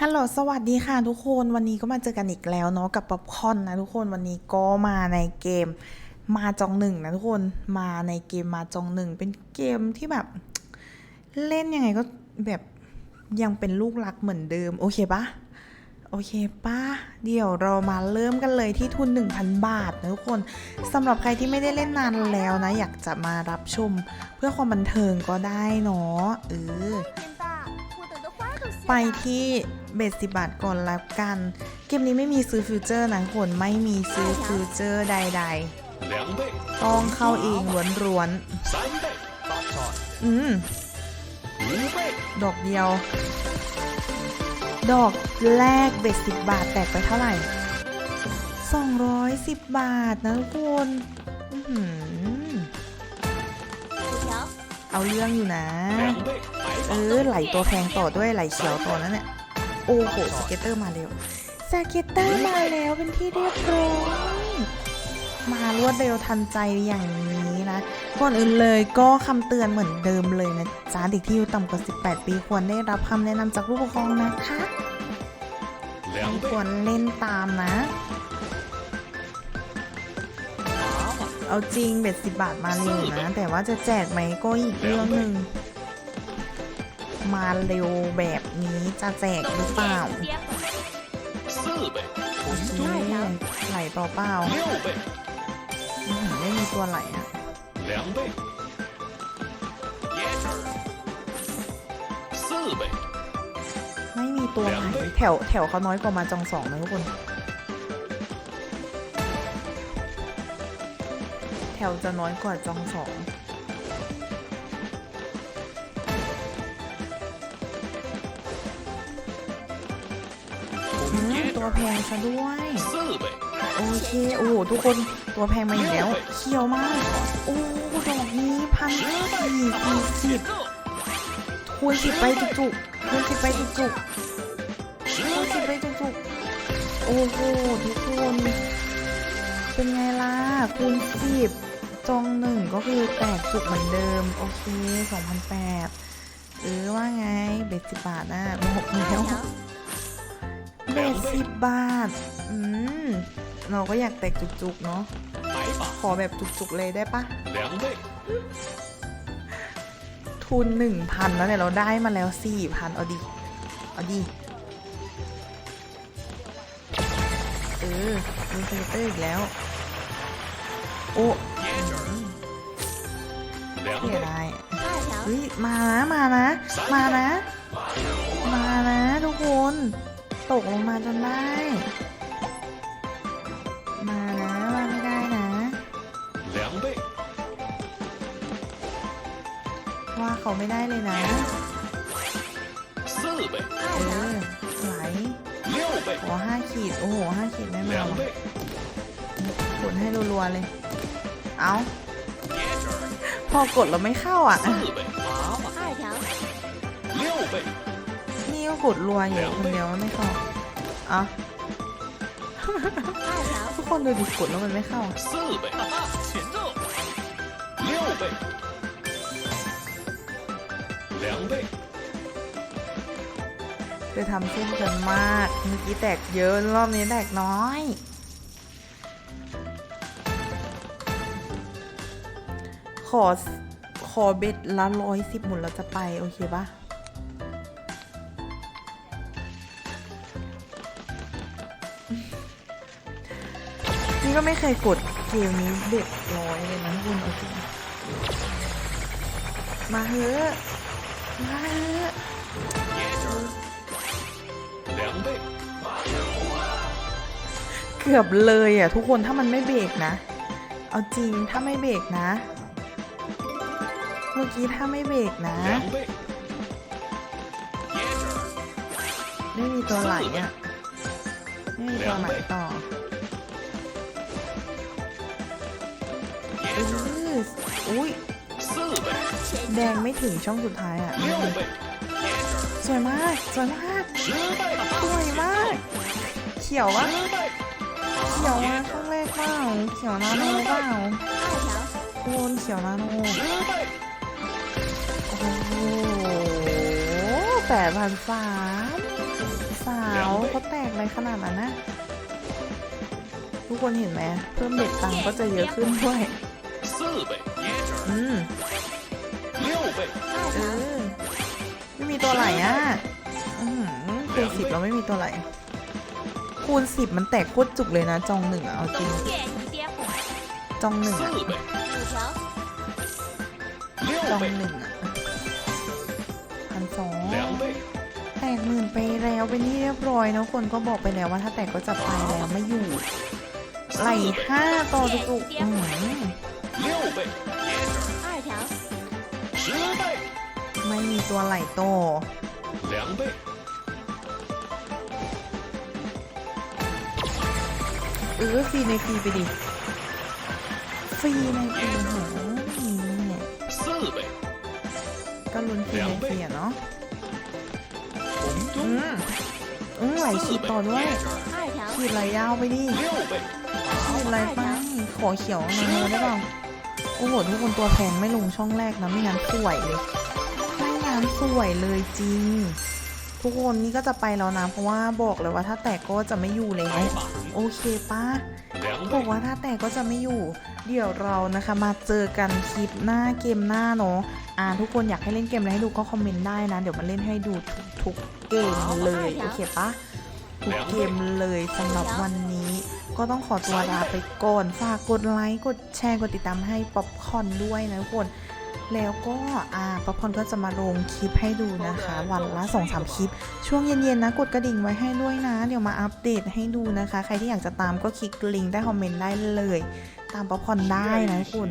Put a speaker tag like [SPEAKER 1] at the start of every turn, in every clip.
[SPEAKER 1] ฮัลโหล สวัสดีค่ะทุกคน วันนี้ก็มาเจอกันอีกแล้วเนาะกับป๊อปคอนนะทุกคน วันนี้ก็มาในเกมมาจองหนึ่งนะทุกคน มาในเกมมาจองหนึ่งเป็นเกมที่แบบ เล่นยังไงก็แบบยังเป็นลูกรักเหมือนเดิม โอเคปะโอเคป้าเดี๋ยวเรามาเริ่มกันเลยที่ทุน 1,000 บาทนะทุกคนสำหรับใครที่ไม่ได้เล่นนานแล้วนะ อยากจะมารับชมเพื่อความบันเทิงก็ได้เนาะเออไปที่ เบ็ดสิบาทก่อนและกัน เกมนี้ไม่มีซื้อฟิวเจอร์นะคนไม่มีซื้อฟิวเจอร์ใด ๆ ต้องเข้าเองล้วนๆอืมดอกเดียว ดอกแรกเบ็ดสิบบาทแตกไปเท่าไหร่สองร้อยสิบบาทนะทุกคนเอาเรื่องอยู่นะ เออไหลตัวแพงต่อด้วยไหลเขียวต่อนั่นแหละ โอ้โหสเก็ตเตอร์มาเร็วสเก็ตเตอร์มาแล้วเป็นที่เรียบร้อยมารวดเร็วทันใจอย่างนี้นะก่อนอื่นเลยก็คำเตือนเหมือนเดิมเลยนะจ๊ะเด็กที่อายุต่ำกว่า 18 ปีควรได้รับคำแนะนำจากผู้ปกครองนะคะควรเล่นตามนะ เอาจริงเบ็ดสิบบาทมาเร็วนะ แต่ว่าจะแจกไหมก็อีกเรื่องหนึ่งมาเร็วแบบ นี้จะแจกหรือเปล่าไม่คไหลเปล่าเปล่าไม่มีตัวไหลอะไม่มีตัวไหลแถวแถวเขาน้อยกว่ามาจองสองนะทุกคน แถวจะน้อยกว่าจองสอง ตัวแพงซะด้วย
[SPEAKER 2] 四倍，
[SPEAKER 1] โอเคโอ้โหทุกคนตัวแพงมาอีกแล้วเขียวมาก โอ้ดอกนี้พันสี่สี่สิบคูณสิบไปจุกๆคูณสิบไปจุกๆคูณสิบไปจุกๆโอ้โหทุกคนเป็นไงล่ะคูณสิบจองหนึ่งก็คือแตกจุกเหมือนเดิม โอเคสองพันแปดเออว่าไงเบ็ดสิบบาทน่ะหกแล้ว แปดสิบบาท อืม เราก็อยากแตกจุกๆ เนาะ ขอแบบจุกๆ เลยได้ปะ ทุนหนึ่งพันแล้วเนี่ยเราได้มาแล้วสี่พันเอาดิเอาดิเออมีคอเตอร์อีกแล้ว โอ้เสียด้เฮ้ย มานะ มานะ มานะ ตกลงมาจนได้ มานะมาไม่ได้นะ
[SPEAKER 2] 两倍，
[SPEAKER 1] ว่าเขาไม่ได้เลยนะ
[SPEAKER 2] 四倍，
[SPEAKER 1] เออไหล
[SPEAKER 2] 六倍，
[SPEAKER 1] ขอห้าขีด โอ้โหห้าขีดไม่มา
[SPEAKER 2] 两
[SPEAKER 1] ว่ะ
[SPEAKER 2] 倍，
[SPEAKER 1] กดให้รัวๆเลย เอา
[SPEAKER 2] 接着
[SPEAKER 1] พอกดแล้วไม่เข้าอ่ะ
[SPEAKER 2] 四倍，
[SPEAKER 3] 二条，
[SPEAKER 2] 六倍，
[SPEAKER 1] นี่ ก็ขุดรัวอยู่คนเดียวมันไม่เข้าอะทุกคนดูดิขุดแล้วมันไม่เข้าไปทำเส้นกันมากเมื่อกี้แตกเยอะรอบนี้แตกน้อยขอขอเบ็ดละร้อยสิบหมุนเราจะไป โอเคปะ ก็ไม่เคยกดเกมนี้เด็ดร้อยเลยนะคุณเอาจริงมาเฮ้อมาเฮ้อเกือบเลยอะทุกคนถ้ามันไม่เบรกนะ เอาจริงถ้าไม่เบรกนะ เมื่อกี้ถ้าไม่เบรกนะไม่มีตัวไหลเนี่ยไม่มีตัวไหลต่อ อุ้ยแดงไม่ถึงช่องสุดท้ายอะ สวยมาก สวยมาก สวยมาก เขียววะเขียวมาข้างแรกเปล่าเขียวนาโนเปล่าโอนเขียวนาโนโอ้โหแปดพันสามสาวเขาแตกอะไรขนาดนั้นนะ ทุกคนเห็นไหมเพิ่มเด็กตังก็จะเยอะขึ้นด้วย
[SPEAKER 2] 四倍椰汁儿，
[SPEAKER 1] อืม
[SPEAKER 2] 六倍
[SPEAKER 1] เอ
[SPEAKER 3] 二条，
[SPEAKER 1] อไม่มีตัวไหลอ่ะอือหือคูณสิบเราไม่มีตัวไหล คูณสิบมันแตกโคตรจุกเลยนะ จองหนึ่งอะเอาจริง
[SPEAKER 3] 谢你爹火，
[SPEAKER 1] จองหนึ่ง
[SPEAKER 2] 四
[SPEAKER 1] อะ
[SPEAKER 2] 倍
[SPEAKER 3] 五条，
[SPEAKER 2] 六
[SPEAKER 1] จอง
[SPEAKER 2] 倍
[SPEAKER 1] หนึ่งอะพันสอง
[SPEAKER 2] 两倍
[SPEAKER 1] แตกหมื่นไปแล้วเป็นที่เรียบร้อยนะคนก็บอกไปแล้วว่าถ้าแตกก็จะไปแล้วไม่อยู่ ไหลห้าต่อจุกๆอือหือ
[SPEAKER 2] 六倍椰汁儿，
[SPEAKER 3] 二条，
[SPEAKER 2] 十倍
[SPEAKER 1] ไม่มีตัวไหลโต
[SPEAKER 2] 两倍
[SPEAKER 1] เออฟรีในฟรีไปดิ ฟรีในฟรีโหนี่
[SPEAKER 2] 四倍
[SPEAKER 1] ก็ลุ้นฟรีในฟรีอะเนาะ
[SPEAKER 2] 红
[SPEAKER 1] อื
[SPEAKER 2] 中
[SPEAKER 1] มอืมไหลขีดต่อด้วย
[SPEAKER 3] 二条，
[SPEAKER 1] ขีดไหลยาวไปดิ
[SPEAKER 2] 六倍
[SPEAKER 1] ขีดไหลไปขอเขียวนาโนได้เปล่า โอ้โหทุกคนตัวแพงไม่ลงช่องแรกนะไม่งั้นสวยเลยไม่งั้นสวยเลยจริง ทุกคนนี่ก็จะไปแล้วนะ เพราะว่าบอกเลยว่าถ้าแตกก็จะไม่อยู่แล้วโอเคปะบอกว่าถ้าแตกก็จะไม่อยู่ เดี๋ยวเรานะคะมาเจอกันคลิปหน้าเกมหน้าเนาะอ่าทุกคนอยากให้เล่นเกมอะไรให้ดูก็คอมเมนต์ได้นะ เดี๋ยวมาเล่นให้ดูทุกเกมเลยโอเคปะทุกเกมเลยสำหรับวันนี้ ก็ต้องขอตัวลาไปก่อน ฝากกดไลค์กดแชร์กดติดตามให้ป๊อปคอนด้วยนะทุกคนแล้วก็อ่าป๊อปคอนก็จะมาลงคลิปให้ดูนะคะ วันละสองสามคลิป ช่วงเย็นๆนะ กดกระดิ่งไว้ให้ด้วยนะ เดี๋ยวมาอัปเดตให้ดูนะคะ ใครที่อยากจะตามก็คลิกลิงก์ใต้คอมเมนต์ได้เลย ตามป๊อปคอนได้นะคุณ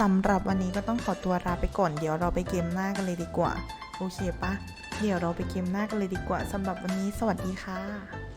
[SPEAKER 1] สำหรับวันนี้ก็ต้องขอตัวลาไปก่อนเดี๋ยวเราไปเกมหน้ากันเลยดีกว่า โอเคปะเดี๋ยวเราไปเกมหน้ากันเลยดีกว่าสำหรับวันนี้สวัสดีค่ะ